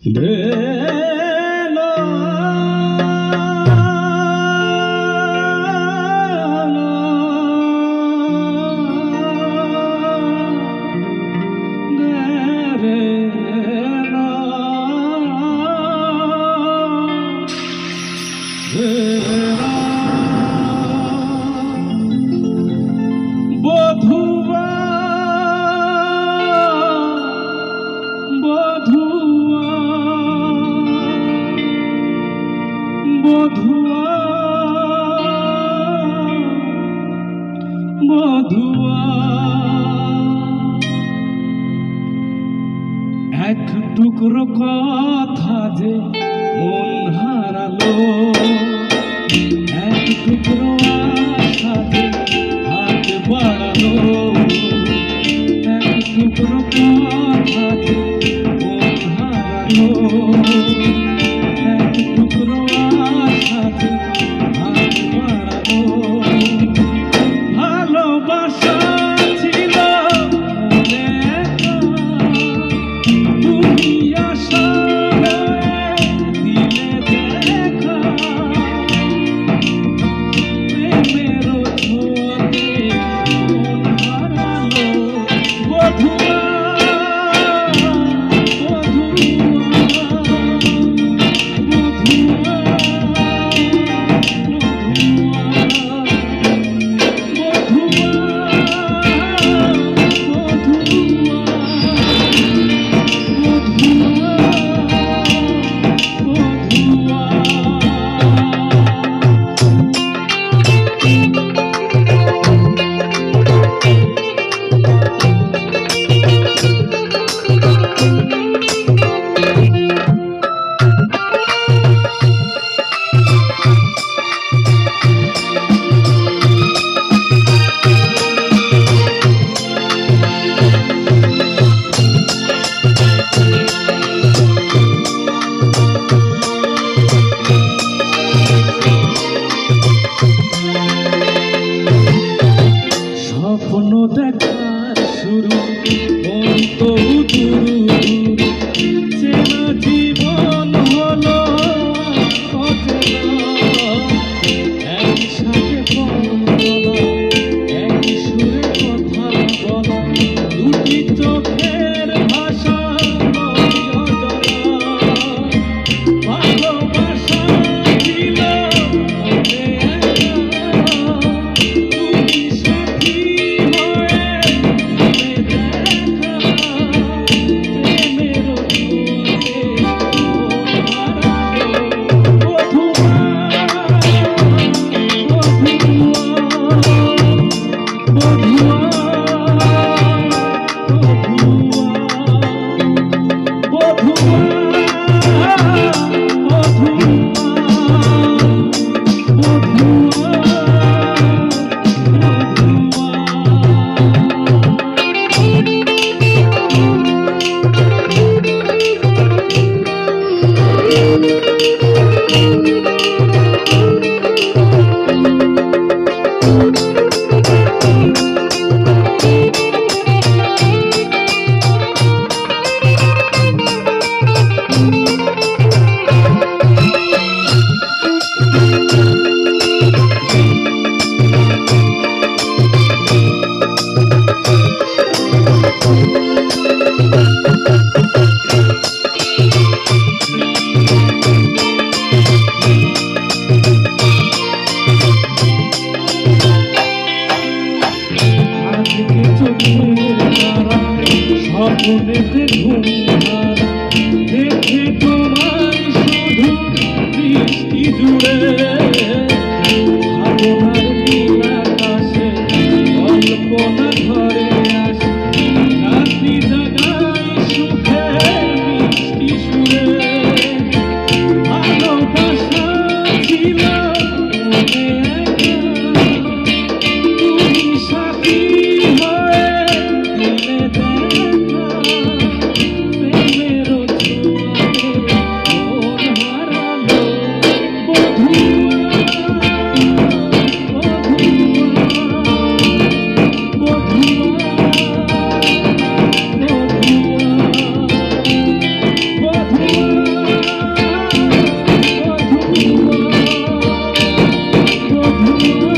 Yeah. টুকর কথা যে মন হারালো। এক টুকরো আশা যে হাত বাড়ালো। এক টুকরো কথা যে মন হারালো। মনেতে ঘুমার দেখে তোমার শুধু বৃষ্টি জুড়ে। Tu